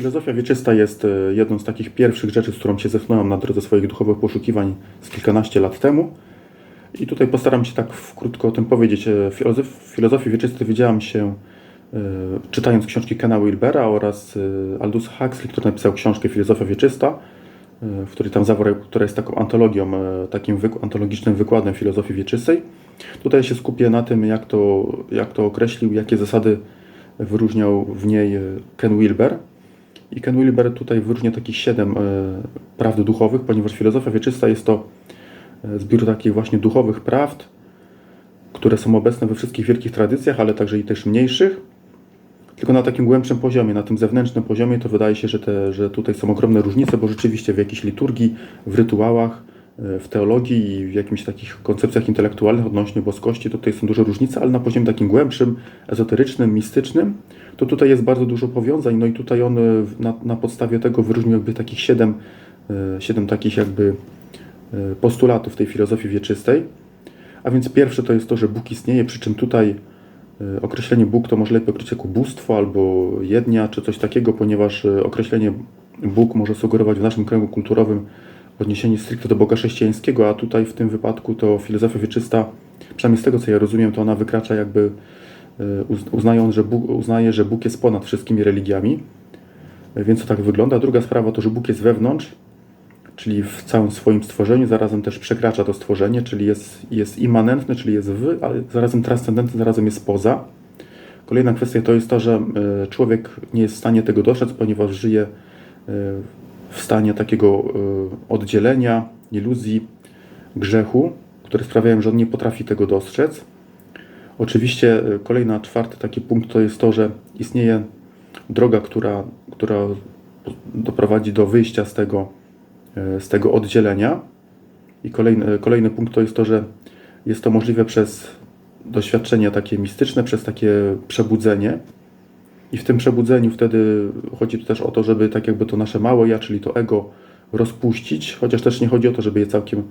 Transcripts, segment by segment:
Filozofia wieczysta jest e, jedną z takich pierwszych rzeczy, z którą się zetknąłem na drodze swoich duchowych poszukiwań z kilkanaście lat temu. I tutaj postaram się tak krótko o tym powiedzieć. E, Filozof, filozofii wieczystej wiedziałam się e, czytając książki Kena Wilbera oraz Aldusa Huxley, który napisał książkę Filozofia wieczysta, w której tam zawarł, która jest taką antologią, takim wyk- antologicznym wykładem filozofii wieczystej. Tutaj się skupię na tym, jak to, jak to określił, jakie zasady wyróżniał w niej Ken Wilber. I Ken Wilber tutaj wyróżnia takich siedem e, prawd duchowych, ponieważ filozofia wieczysta jest to e, zbiór takich właśnie duchowych prawd, które są obecne we wszystkich wielkich tradycjach, ale także i też mniejszych. Tylko na takim głębszym poziomie, na tym zewnętrznym poziomie, to wydaje się, że, te, że tutaj są ogromne różnice, bo rzeczywiście w jakiejś liturgii, w rytuałach, w teologii i w jakimiś takich koncepcjach intelektualnych odnośnie boskości, to tutaj są duże różnice, ale na poziomie takim głębszym, ezoterycznym, mistycznym, to tutaj jest bardzo dużo powiązań. No i tutaj on e, na, na podstawie tego wyróżnił jakby takich siedem, e, siedem takich jakby e, postulatów tej filozofii wieczystej. A więc pierwsze to jest to, że Bóg istnieje, przy czym tutaj określenie Bóg to może lepiej określić jako bóstwo albo jednia czy coś takiego, ponieważ określenie Bóg może sugerować w naszym kręgu kulturowym odniesienie stricte do Boga chrześcijańskiego, a tutaj w tym wypadku to filozofia wieczysta, przynajmniej z tego co ja rozumiem, to ona wykracza jakby e, uz- uznając, że Bóg, uznaje, że Bóg jest ponad wszystkimi religiami. Więc to tak wygląda. Druga sprawa to, że Bóg jest wewnątrz, czyli w całym swoim stworzeniu, zarazem też przekracza to stworzenie, czyli jest, jest immanentny, czyli jest w, ale zarazem transcendentny, zarazem jest poza. Kolejna kwestia to jest to, że e, człowiek nie jest w stanie tego dostrzec, ponieważ żyje e, w stanie takiego e, oddzielenia, iluzji, grzechu, które sprawiają, że on nie potrafi tego dostrzec. Oczywiście e, kolejna, czwarty taki punkt to jest to, że istnieje droga, która, która doprowadzi do wyjścia z tego, e, z tego oddzielenia. I kolejny, kolejny punkt to jest to, że jest to możliwe przez doświadczenie takie mistyczne, przez takie przebudzenie. I w tym przebudzeniu wtedy chodzi tu też o to, żeby tak jakby to nasze małe ja, czyli to ego rozpuścić, chociaż też nie chodzi o to, żeby je całkiem,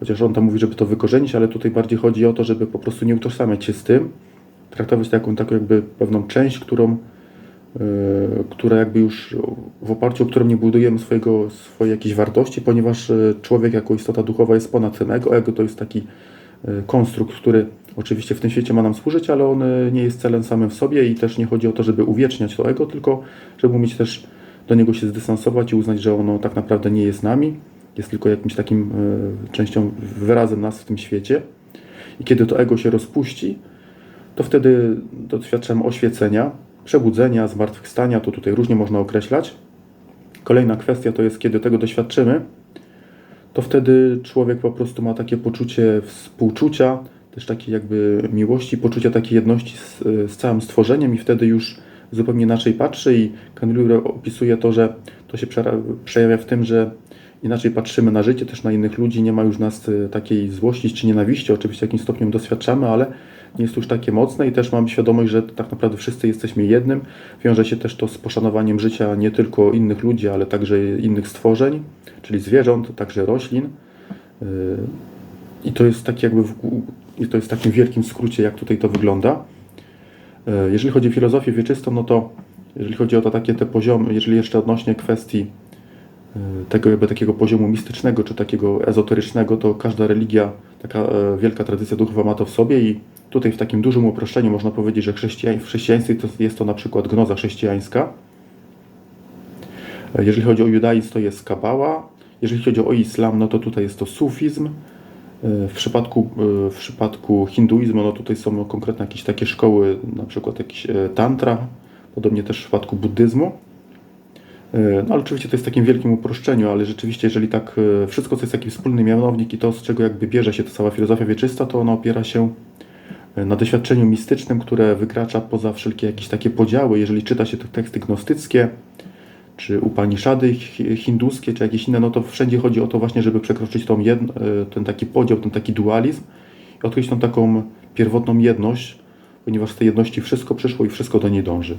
chociaż on tam mówi, żeby to wykorzenić, ale tutaj bardziej chodzi o to, żeby po prostu nie utożsamiać się z tym, traktować to jako taką jakby pewną część, którą, yy, która jakby już w oparciu o którą nie budujemy swojego, swojej jakiejś wartości, ponieważ yy, człowiek jako istota duchowa jest ponad tym ego. Ego to jest taki yy, konstrukt, który oczywiście w tym świecie ma nam służyć, ale on yy, nie jest celem samym w sobie i też nie chodzi o to, żeby uwieczniać to ego, tylko żeby umieć też do niego się zdystansować i uznać, że ono tak naprawdę nie jest nami, jest tylko jakimś takim yy, częścią, wyrazem nas w tym świecie. I kiedy to ego się rozpuści, to wtedy doświadczamy oświecenia, przebudzenia, zmartwychwstania, to tutaj różnie można określać. Kolejna kwestia to jest, kiedy tego doświadczymy, to wtedy człowiek po prostu ma takie poczucie współczucia, też takiej jakby miłości, poczucia takiej jedności z, z całym stworzeniem i wtedy już zupełnie inaczej patrzy i Candelure opisuje to, że to się przejawia w tym, że inaczej patrzymy na życie, też na innych ludzi, nie ma już nas y, takiej złości czy nienawiści, oczywiście jakimś stopniem doświadczamy, ale nie jest to już takie mocne i też mamy świadomość, że tak naprawdę wszyscy jesteśmy jednym. Wiąże się też to z poszanowaniem życia nie tylko innych ludzi, ale także innych stworzeń, czyli zwierząt, także roślin. Yy, I to jest tak jakby i to jest w takim wielkim skrócie, jak tutaj to wygląda. Yy, Jeżeli chodzi o filozofię wieczystą, no to jeżeli chodzi o to takie te poziomy, jeżeli jeszcze odnośnie kwestii yy, tego jakby takiego poziomu mistycznego czy takiego ezoterycznego, to każda religia, taka e, wielka tradycja duchowa ma to w sobie i tutaj w takim dużym uproszczeniu można powiedzieć, że chrześcijań, w chrześcijaństwie to jest to na przykład gnoza chrześcijańska. E, Jeżeli chodzi o judaizm, to jest kabała. Jeżeli chodzi o islam, no to tutaj jest to sufizm. W przypadku, e, w przypadku hinduizmu, no tutaj są konkretne jakieś takie szkoły, na przykład jakiś e, tantra, podobnie też w przypadku buddyzmu. E, No ale oczywiście to jest w takim wielkim uproszczeniu, ale rzeczywiście jeżeli tak wszystko, co jest taki wspólny mianownik i to, z czego jakby bierze się ta cała filozofia wieczysta, to ona opiera się na doświadczeniu mistycznym, które wykracza poza wszelkie jakieś takie podziały. Jeżeli czyta się te teksty gnostyckie, czy Upaniszady hinduskie, czy jakieś inne, no to wszędzie chodzi o to właśnie, żeby przekroczyć tą jedn, e, ten taki podział, ten taki dualizm i odkryć tą taką pierwotną jedność, ponieważ z tej jedności wszystko przyszło i wszystko do niej dąży.